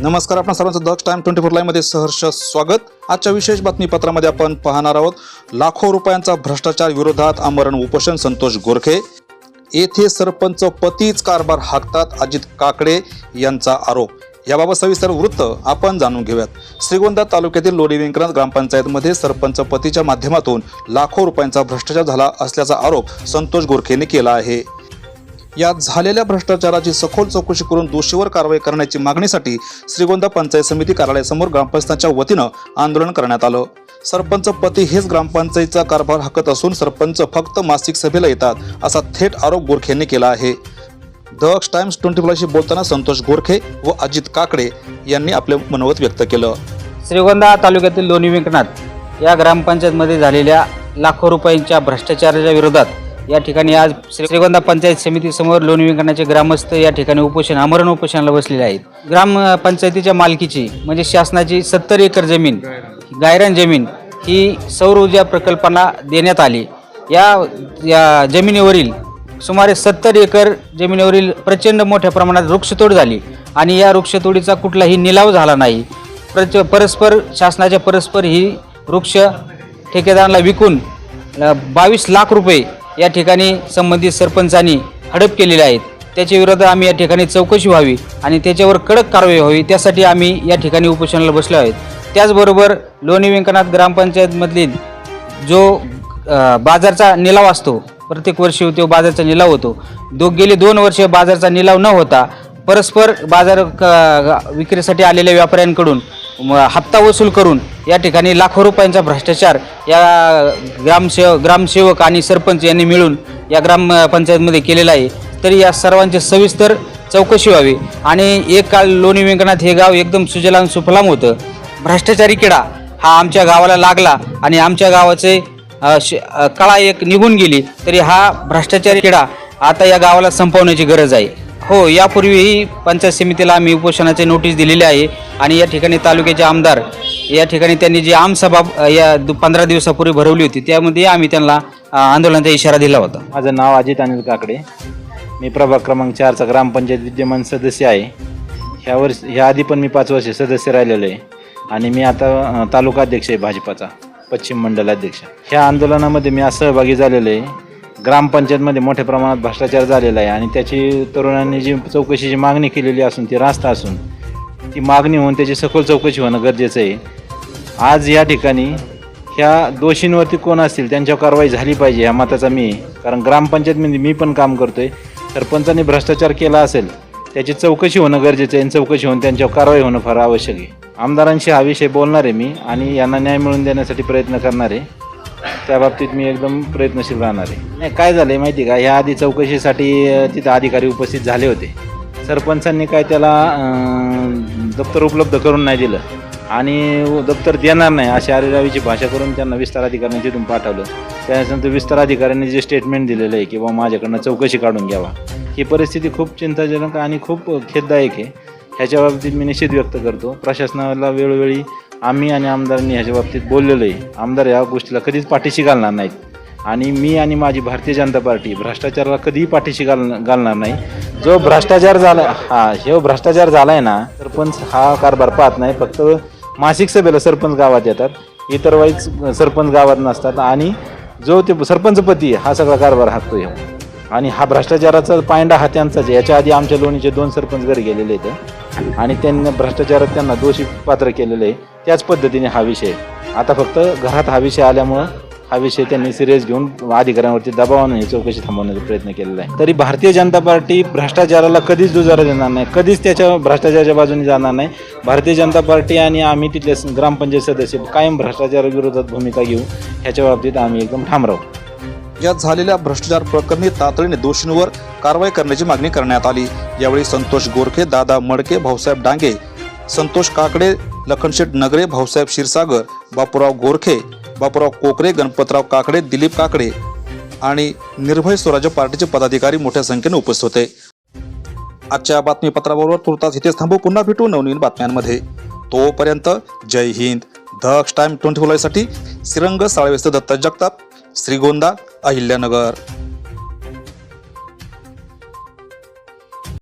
नमस्कार आपण सर्वांचं दक्ष टाइम ट्वेंटी फोरमध्ये सहर्ष स्वागत. आजच्या विशेष बातमीपत्रामध्ये आपण पाहणार आहोत लाखो रुपयांचा भ्रष्टाचार विरोधात आमरण उपोषण संतोष गोरखे. येथे सरपंच पतीच कारभार हाकतात अजित काकडे यांचा आरोप. याबाबत सविस्तर वृत्त आपण जाणून घेऊयात. श्रीगोंदा तालुक्यातील लोणी ग्रामपंचायतमध्ये सरपंच पतीच्या माध्यमातून लाखो रुपयांचा भ्रष्टाचार झाला असल्याचा आरोप संतोष गोरखेने केला आहे. यात झालेल्या भ्रष्टाचाराची सखोल चौकशी करून दोषीवर कारवाई करण्याची मागणीसाठी श्रीगोंदा पंचायत समिती कार्यालयासमोर ग्रामपंचायतच्या वतीनं आंदोलन करण्यात आलं. सरपंच पती हेच ग्रामपंचायतीचा कारभार हाकत असून सरपंच फक्त मासिक सभेला येतात असा थेट आरोप गोरखेंनी केला आहे. दक्ष टाइम्स ट्वेंटी फोरशी बोलताना संतोष गोरखे व अजित काकडे यांनी आपले मनोगत व्यक्त केलं. श्रीगोंदा तालुक्यातील लोणी व्यंकनाथ या ग्रामपंचायतमध्ये झालेल्या लाखो रुपयांच्या भ्रष्टाचाराच्या विरोधात या ठिकाणी आज श्रीगोंदा पंचायत समितीसमोर लोणी व्यंकनाथचे ग्रामस्थ या ठिकाणी उपोषण आमरण उपोषणाला बसलेले आहेत. ग्रामपंचायतीच्या मालकीची म्हणजे शासनाची सत्तर एकर जमीन गायरान जमीन ही सौर ऊर्जा प्रकल्पांना देण्यात आली. या या जमिनीवरील सुमारे सत्तर एकर जमिनीवरील प्रचंड मोठ्या प्रमाणात वृक्षतोड झाली आणि या वृक्षतोडीचा कुठलाही निलाव झाला नाही. प्रच परस्पर शासनाच्या परस्पर ही वृक्ष ठेकेदारांना विकून बावीस लाख रुपये या ठिकाणी संबंधित सरपंचांनी हडप केलेले आहेत. त्याच्या विरोधात आम्ही या ठिकाणी चौकशी व्हावी आणि त्याच्यावर कडक कारवाई व्हावी त्यासाठी आम्ही या ठिकाणी उपोषणाला बसलो आहेत. त्याचबरोबर लोणी व्यंकनाथ ग्रामपंचायतमधील जो बाजारचा निलाव असतो प्रत्येक वर्षी तो बाजारचा निलाव होतो. दो गेले दोन वर्ष बाजारचा निलाव न होता परस्पर बाजार क- विक्रीसाठी आलेल्या व्यापाऱ्यांकडून हप्ता वसूल करून या ठिकाणी लाखो रुपयांचा भ्रष्टाचार या ग्रामसेवक ग्रामसेवक आणि सरपंच यांनी मिळून या ग्रामपंचायतमध्ये केलेला आहे. तरी या सर्वांचे सविस्तर चौकशी व्हावी. आणि एक काळ लोणी व्यंकनाथ हे गाव एकदम सुजलाम सुफलाम होतं. भ्रष्टाचारी किडा हा आमच्या गावाला लागला आणि आमच्या गावाचे श- कळा एक निघून गेली. तरी हा भ्रष्टाचारी किडा आता या गावाला संपवण्याची गरज आहे. हो यापूर्वीही पंचायत समितीला आम्ही उपोषणाचे नोटीस दिलेली आहे. आणि या ठिकाणी तालुक्याचे आमदार या ठिकाणी त्यांनी जी आमसभा या दु- पंधरा दिवसापूर्वी भरवली होती त्यामध्ये आम्ही त्यांना अ, आंदोलनाचा इशारा दिला होता. माझं नाव अजित अनिल काकडे. मी प्रभाग क्रमांक चारचा ग्रामपंचायत विद्यमान सदस्य आहे. ह्या वर्ष ह्या आधी पण मी पाच वर्ष सदस्य राहिलेलो आहे. आणि मी आता अ, तालुका अध्यक्ष आहे भाजपाचा पश्चिम मंडल अध्यक्ष. ह्या आंदोलनामध्ये मी आज सहभागी झालेलो आहे. ग्रामपंचायतमध्ये मोठ्या प्रमाणात भ्रष्टाचार झालेला आहे आणि त्याची तरुणांनी जी चौकशीची मागणी केलेली असून ती रास्त असून ती मागणी होऊन त्याची सखोल चौकशी होणं गरजेचं आहे. आज या ठिकाणी ह्या दोषींवरती कोण असतील त्यांच्यावर कारवाई झाली पाहिजे ह्या मताचा मी कारण ग्रामपंचायतमध्ये मी पण काम करतो आहे सरपंचांनी भ्रष्टाचार केला असेल त्याची चौकशी होणं गरजेचं आहे आणि चौकशी होऊन त्यांच्यावर कारवाई होणं फार आवश्यक आहे. आमदारांशी हा विषय बोलणार आहे मी आणि यांना न्याय मिळवून देण्यासाठी प्रयत्न करणार आहे. त्या बाबतीत मी एकदम प्रयत्नशील राहणार आहे. नाही काय झालं आहे माहिती का? ह्या आधी चौकशीसाठी तिथं अधिकारी उपस्थित झाले होते. सरपंचांनी काय त्याला दप्तर उपलब्ध करून नाही दिलं. आणि दप्तर देणार नाही अशी आरेरावीची भाषा करून त्यांना विस्तार अधिकाऱ्यांनी तिथून पाठवलं. त्यानंतर विस्तार अधिकाऱ्यांनी जे स्टेटमेंट दिलेलं आहे की बाबा माझ्याकडनं चौकशी काढून घ्यावा. ही परिस्थिती खूप चिंताजनक आणि खूप खेददायक आहे. ह्याच्या बाबतीत मी निषेध व्यक्त करतो. प्रशासनाला वेळोवेळी आम्ही आणि आमदारांनी ह्याच्या बाबतीत बोललेलो आहे आमदार या गोष्टीला कधीच पाठीशी घालणार नाहीत. आणि मी आणि माझी भारतीय जनता पार्टी भ्रष्टाचाराला कधीही पाठीशी घाल घालणार नाही. जो भ्रष्टाचार झाला हा हे भ्रष्टाचार झाला आहे ना सरपंच हा कारभार पाहत नाही फक्त मासिक सभेला सरपंच गावात येतात. इतर सरपंच गावात नसतात आणि जो ते सरपंचपती हा सगळा कारभार हाकतो ह्यो आणि हा भ्रष्टाचाराचा पायंडा हा त्यांचाच याच्या आधी आमच्या लोणीचे दोन सरपंच घरी गेलेले आहेत. आणि त्यांनी भ्रष्टाचारात त्यांना दोषी पात्र केलेलं आहे. त्याच पद्धतीने हा विषय आता फक्त घरात हा विषय आल्यामुळं हा विषय त्यांनी सिरियस घेऊन अधिकाऱ्यांवरती दबावाने चौकशी थांबवण्याचा प्रयत्न केलेला आहे. तरी भारतीय जनता पार्टी भ्रष्टाचाराला कधीच दुजारा देणार नाही. कधीच त्याच्या भ्रष्टाचाराच्या बाजूने जाणार नाही. भारतीय जनता पार्टी आणि आम्ही तिथले ग्रामपंचायत सदस्य कायम भ्रष्टाचाराविरोधात भूमिका घेऊ. ह्याच्या बाबतीत आम्ही एकदम ठाम राहू या झालेल्या भ्रष्टाचार प्रकरणी तातडीने दोषींवर कारवाई करण्याची मागणी करण्यात आली. यावेळी संतोष गोरखे दादा मडके भाऊसाहेब डांगे संतोष काकडे लखनशेठ नगरे भाऊसाहेब क्षीरसागर बापूराव गोरखे बापूराव कोकरे गणपतराव काकडे दिलीप काकडे आणि निर्भय स्वराज्य पार्टीचे पदाधिकारी मोठ्या संख्येने उपस्थित होते. आजच्या बातमीपत्राबरोबर तुर्तास इथेच थांबू. पुन्हा भेटू नवनवीन बातम्यांमध्ये. तोपर्यंत जय हिंद. दक्ष टाइम ट्वेंटी फोरसाठी श्रीरंग साळवेस्त दत्त जगताप श्रीगोंदा अहिल्यानगर